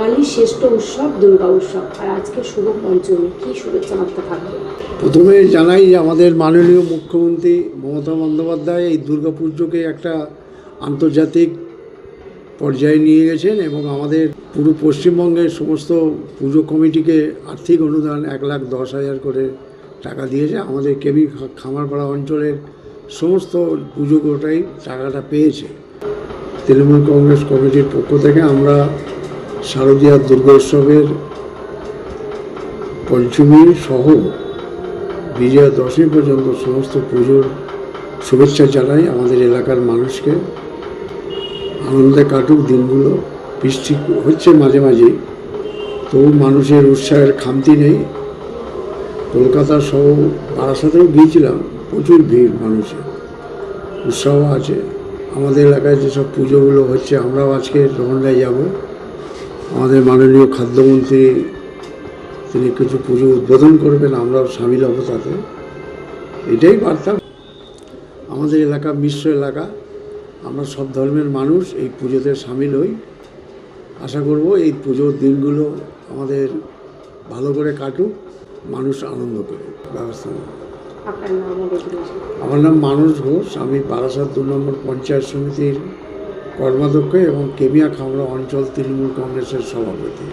বাঙালির শ্রেষ্ঠ উৎসব, দুর্গা উৎসব। আর আজকে শুভ পঞ্চমী। কি শুভেচ্ছা বার্তা থাকবে? প্রথমে জানাই যে আমাদের মাননীয় মুখ্যমন্ত্রী মমতা বন্দ্যোপাধ্যায় এই দুর্গাপুজোকে একটা আন্তর্জাতিক পর্যায়ে নিয়ে গেছেন এবং আমাদের পুরো পশ্চিমবঙ্গের সমস্ত পুজো কমিটিকে আর্থিক অনুদান এক লাখ দশ হাজার করে টাকা দিয়েছে। আমাদের কেবি খামারপাড়া অঞ্চলের সমস্ত পুজোটাই টাকাটা পেয়েছে। তৃণমূল কংগ্রেস কমিটির পক্ষ থেকে আমরা শারদীয়া দুর্গোৎসবের পঞ্চমী সহ বিজয়া দশমী পর্যন্ত সমস্ত পুজোর শুভেচ্ছা জানাই আমাদের এলাকার মানুষকে। আনন্দে কাটুক দিনগুলো, বৃষ্টি হচ্ছে মাঝে মাঝে, তবু মানুষের উৎসাহের খামতি নেই। কলকাতা সহ বারাসাতেও গিয়েছিলাম, প্রচুর ভিড় মানুষের, উৎসাহ আছে। আমাদের এলাকায় যেসব পুজোগুলো হচ্ছে, আমরাও আজকে রহন্ডায় যাব। আমাদের মাননীয় খাদ্যমন্ত্রী তিনি কিছু পুজো উদ্বোধন করবেন আমরাও সামিল হব তাতে। এটাই বার্তা। আমাদের এলাকা মিশ্র এলাকা আমরা সব ধর্মের মানুষ এই পুজোতে সামিল হই। আশা করব এই পুজোর দিনগুলো আমাদের ভালো করে কাটুক মানুষ আনন্দ করে ব্যবস্থা আমার নাম মানুষ ঘোষ আমি বারাসাত দু নম্বর পঞ্চায়েত সমিতির কর্মাধ্যক্ষ এবং কেমিয়া খামড়া অঞ্চল তৃণমূল কংগ্রেসের সভাপতি।